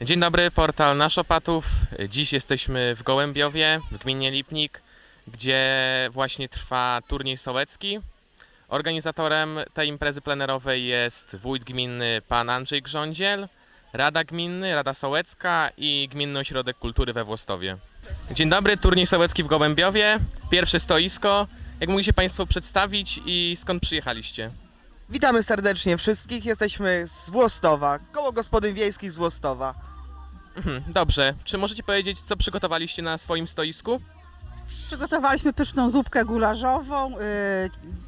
Dzień dobry, portal Nasz Opatów. Dziś jesteśmy w Gołębiowie, w gminie Lipnik, gdzie właśnie trwa turniej sołecki. Organizatorem tej imprezy plenerowej jest wójt gminy pan Andrzej Grządziel, Rada Gminny, Rada Sołecka i Gminny Ośrodek Kultury we Włostowie. Dzień dobry, turniej sołecki w Gołębiowie, pierwsze stoisko. Jak mogli się Państwo przedstawić i skąd przyjechaliście? Witamy serdecznie wszystkich. Jesteśmy z Włostowa, koło gospodyń wiejskich z Włostowa. Mhm, Dobrze, czy możecie powiedzieć, co przygotowaliście na swoim stoisku? Przygotowaliśmy pyszną zupkę gulażową, yy,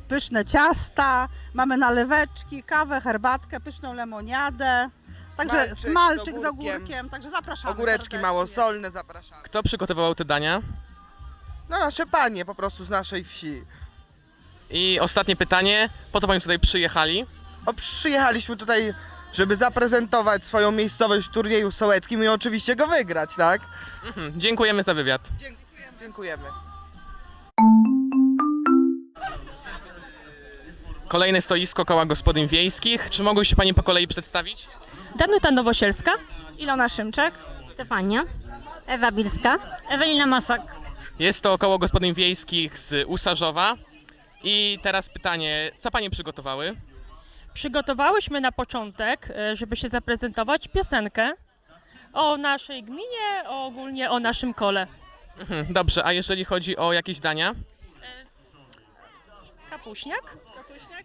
pyszne ciasta, mamy naleweczki, kawę, herbatkę, pyszną lemoniadę. Także Smalczyk smalczyk, z z ogórkiem. ogórkiem, także zapraszamy Ogóreczki serdecznie. małosolne zapraszamy. Kto przygotowywał te dania? No nasze panie po prostu z naszej wsi. I ostatnie pytanie, po co Państwo tutaj przyjechali? O, przyjechaliśmy tutaj, żeby zaprezentować swoją miejscowość w turnieju sołeckim i oczywiście go wygrać, tak? Mhm, dziękujemy za wywiad. Dziękujemy. Kolejne stoisko koła gospodyń wiejskich. Czy mogły się Pani po kolei przedstawić? Danuta Nowosielska, Ilona Szymczak, Stefania, Ewa Bilska, Ewelina Masak. Jest to koło gospodyń wiejskich z Usarzowa. I teraz pytanie, co Panie przygotowały? Przygotowałyśmy na początek, e, żeby się zaprezentować, piosenkę o naszej gminie, o ogólnie o naszym kole. Mhm, dobrze, a jeżeli chodzi o jakieś dania? Kapuśniak?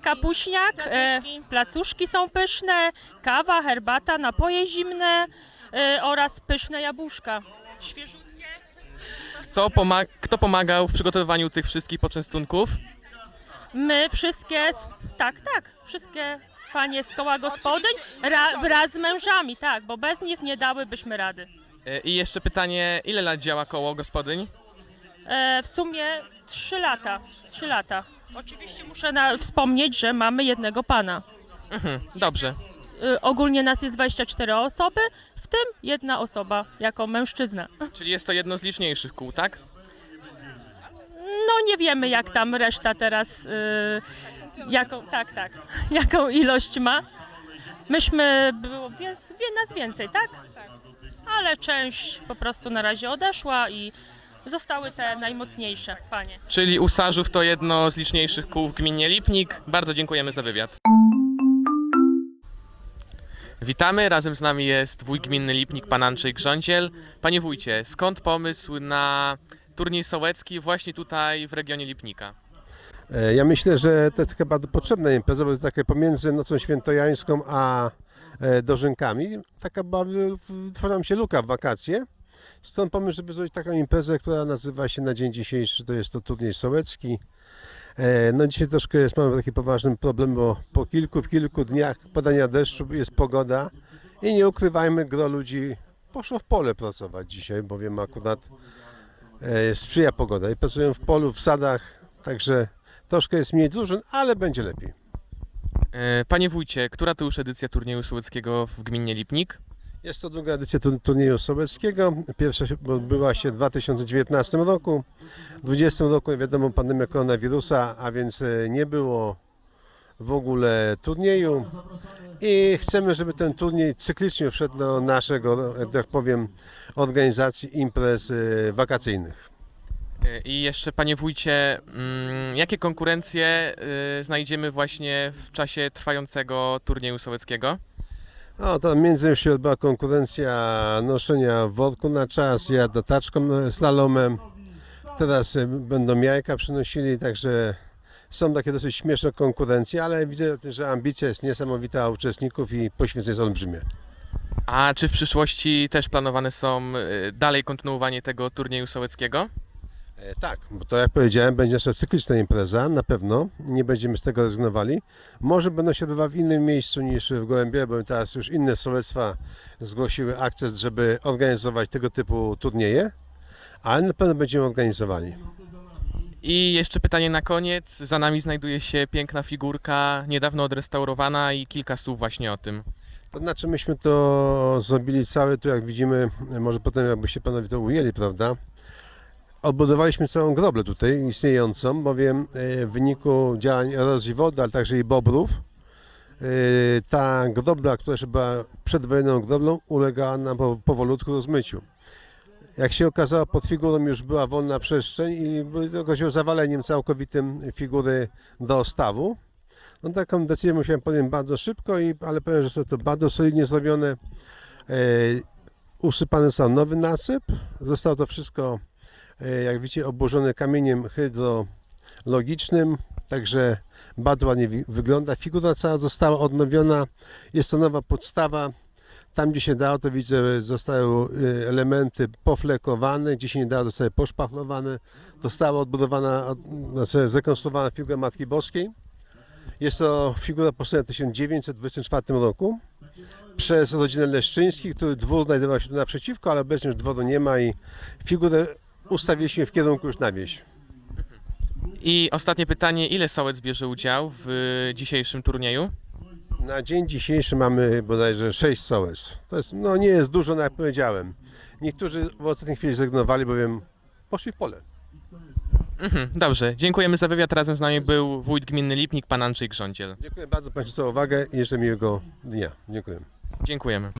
Kapuśniak, e, Placuszki. placuszki są pyszne, kawa, herbata, napoje zimne e, oraz pyszne jabłuszka. Świeżutkie. Kto, kto pomagał w przygotowywaniu tych wszystkich poczęstunków? My wszystkie, tak, tak, wszystkie panie z koła gospodyń ra, wraz z mężami, tak, bo bez nich nie dałybyśmy rady. E, I jeszcze pytanie, ile lat działa koło gospodyń? E, w sumie 3 lata. 3 lata. Oczywiście muszę na, wspomnieć, że mamy jednego pana. Mhm, dobrze. E, ogólnie nas jest 24 osoby, w tym jedna osoba jako mężczyzna. Czyli jest to jedno z liczniejszych kół, tak? Nie wiemy jak tam reszta teraz, e, jaką, tak, tak, jaką ilość ma. Myśmy, było wie nas więcej, tak? Ale część po prostu na razie odeszła i zostały te najmocniejsze panie. Czyli Usarzów to jedno z liczniejszych kół w gminie Lipnik. Bardzo dziękujemy za wywiad. Witamy, razem z nami jest wójt gminy Lipnik, pan Andrzej Grządziel. Panie wójcie, skąd pomysł na turniej sołecki właśnie tutaj w regionie Lipnika? E, Ja myślę, że to jest chyba potrzebna impreza, bo jest takie pomiędzy Nocą Świętojańską a e, Dożynkami. Taka tworzy nam się luka w wakacje. Stąd pomysł, żeby zrobić taką imprezę, która nazywa się na dzień dzisiejszy, to jest to turniej sołecki. E, No dzisiaj troszkę jest, mamy taki poważny problem, bo po kilku, kilku dniach padania deszczu jest pogoda i nie ukrywajmy, gro ludzi poszło w pole pracować dzisiaj, bowiem akurat sprzyja pogoda i pracują w polu, w sadach, także Troszkę jest mniej drużyn, ale będzie lepiej. E, Panie wójcie, która to już edycja turnieju sołeckiego w gminie Lipnik? Jest to druga edycja tu- turnieju sołeckiego. Pierwsza odbyła się w 2019 roku. W 2020 roku, wiadomo, pandemia koronawirusa, a więc e, nie było w ogóle turnieju. I chcemy, żeby ten turniej cyklicznie wszedł do naszego, tak powiem, organizacji imprez e, wakacyjnych. E, I jeszcze, panie wójcie, mm, jakie konkurencje y, znajdziemy właśnie w czasie trwającego turnieju sołeckiego? No, to między innymi się odbyła konkurencja noszenia worku na czas, jazda taczką e, slalomem. Teraz będą jajka przynosili, także są takie dosyć śmieszne konkurencje, ale widzę, że ambicja jest niesamowita uczestników i poświęcenie jest olbrzymie. A czy w przyszłości też planowane są y, dalej kontynuowanie tego turnieju sołeckiego? E, Tak, bo to jak powiedziałem, będzie nasza cykliczna impreza, na pewno. Nie będziemy z tego rezygnowali. Może będą się odbywały w innym miejscu niż w Gołębie, bo teraz już inne sołectwa zgłosiły akces, żeby organizować tego typu turnieje, ale na pewno będziemy organizowali. I jeszcze pytanie na koniec. Za nami znajduje się piękna figurka, niedawno odrestaurowana i kilka słów właśnie o tym. To znaczy myśmy to zrobili całe, tu jak widzimy, może potem jakbyście panowie to ujęli, prawda? Odbudowaliśmy całą groblę tutaj istniejącą, bowiem e, w wyniku działań erozji wody, ale także i bobrów, ta godobla, która jeszcze była przedwojenną godoblą, ulegała nam po- powolutku rozmyciu. Jak się okazało, pod figurą już była wolna przestrzeń i się zawaleniem całkowitym figury do stawu. No taką decyzję musiałem podjąć bardzo szybko, i, ale powiem, że to bardzo solidnie zrobione. E, usypany został nowy nasyp. Zostało to wszystko, e, jak widzicie, obłożone kamieniem hydrologicznym, także bardzo ładnie wygląda. Figura cała została odnowiona. Jest to nowa podstawa. Tam, gdzie się dało, to widzę, zostały e, elementy poflekowane, gdzie się nie dało, zostały poszpachlowane. Została odbudowana, od- znaczy zrekonstruowana figura Matki Boskiej. Jest to figura powstała w 1924 roku przez rodzinę Leszczyńskich, który dwór znajdował się tu naprzeciwko, ale obecnie już dworu nie ma i figurę ustawiliśmy w kierunku już na wieś. I ostatnie pytanie, ile sołec bierze udział w dzisiejszym turnieju? Na dzień dzisiejszy mamy bodajże 6 sołec. To jest, no nie jest dużo, no jak powiedziałem. Niektórzy w ostatniej chwili zrezygnowali, bowiem poszli w pole. Mhm, dobrze, dziękujemy za wywiad. Razem z nami był wójt gminy Lipnik, pan Andrzej Grządziel. Dziękuję bardzo Państwu za uwagę i jeszcze miłego dnia. Dziękuję. Dziękujemy.